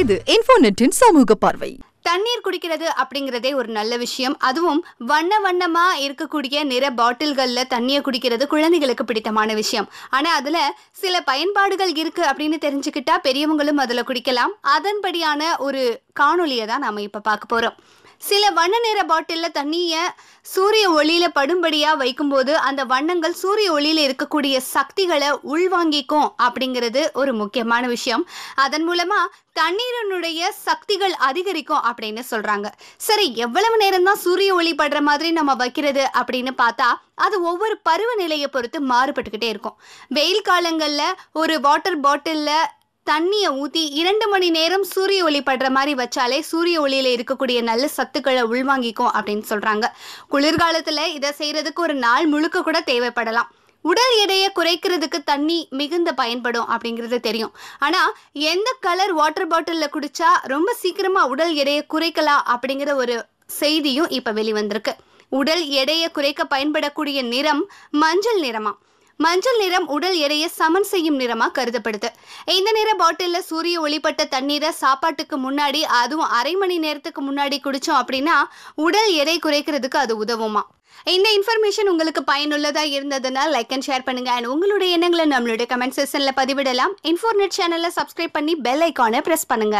இது இன்ஃபோநெட்டின் சமூக பார்வை. தண்ணீர் குடிக்கிறது அப்படிங்கிறதே ஒரு நல்ல விஷயம். அதுவும் வண்ண வண்ணமா இருக்கக்கூடிய நிற பாட்டில்களில் தண்ணியை குடிக்கிறது குழந்தைகளுக்கு பிடித்தமான விஷயம். ஆனா அதுல சில பயன்பாடுகள் இருக்கு அப்படின்னு தெரிஞ்சுக்கிட்டா பெரியவங்களும் அதுல குடிக்கலாம். அதன்படியான ஒரு காணொலியை தான் நாம இப்ப பார்க்க போறோம். சில வண்ண நிற பாட்டில்ல தண்ணியை சூரிய ஒளியில படும்படியா வைக்கும்போது அந்த வண்ணங்கள் சூரிய ஒளியில இருக்கக்கூடிய சக்திகளை உள்வாங்கிக்கும் அப்படிங்கிறது ஒரு முக்கியமான விஷயம். அதன் மூலமா தண்ணீரினுடைய சக்திகள் அதிகரிக்கும் அப்படின்னு சொல்றாங்க. சரி எவ்வளவு நேரம் தான் சூரிய ஒளி படுற மாதிரி நம்ம வைக்கிறது அப்படின்னு பார்த்தா அது ஒவ்வொரு பருவநிலையை பொறுத்து மாறுபட்டுக்கிட்டே இருக்கும். வெயில் காலங்கள்ல ஒரு வாட்டர் பாட்டில்ல தண்ணியை ஊற்றி இரண்டு மணி நேரம் சூரிய ஒளி படுற மாதிரி வச்சாலே சூரிய ஒளியில இருக்கக்கூடிய நல்ல சத்துக்களை உள்வாங்கிக்கும் அப்படின்னு சொல்றாங்க. குளிர்காலத்துல இதை செய்யறதுக்கு ஒரு நாள் முழுக்க கூட தேவைப்படலாம். உடல் எடையை குறைக்கிறதுக்கு தண்ணி மிகுந்த பயன்படும் அப்படிங்கிறது தெரியும். ஆனா எந்த கலர் வாட்டர் பாட்டில்ல குடிச்சா ரொம்ப சீக்கிரமா உடல் எடையை குறைக்கலாம் அப்படிங்கிற ஒரு செய்தியும் இப்ப வெளிவந்திருக்கு. உடல் எடையை குறைக்க பயன்படக்கூடிய நிறம் மஞ்சள் நிறமா? மஞ்சள் நிறம் உடல் எடையை சமன் செய்யும் நிறமா கருதப்படுது. இந்த நிற பாட்டில்ல சூரிய ஒளிப்பட்ட தண்ணீரை சாப்பாட்டுக்கு முன்னாடி அதுவும் அரை மணி நேரத்துக்கு முன்னாடி குடிச்சோம் அப்படின்னா உடல் எடை குறைக்கிறதுக்கு அது உதவுமா? இந்த இன்ஃபர்மேஷன் உங்களுக்கு பயனுள்ளதா இருந்ததுன்னா லைக் அண்ட் ஷேர் பண்ணுங்க. அண்ட் உங்களுடைய எண்ணங்களை நம்மளுடைய கமெண்ட் செக்ஷன்ல பதிவிடலாம். இன்ஃபோர்நெட் சேனல்ல சப்ஸ்கிரைப் பண்ணி பெல் ஐக்கானை பிரஸ் பண்ணுங்க.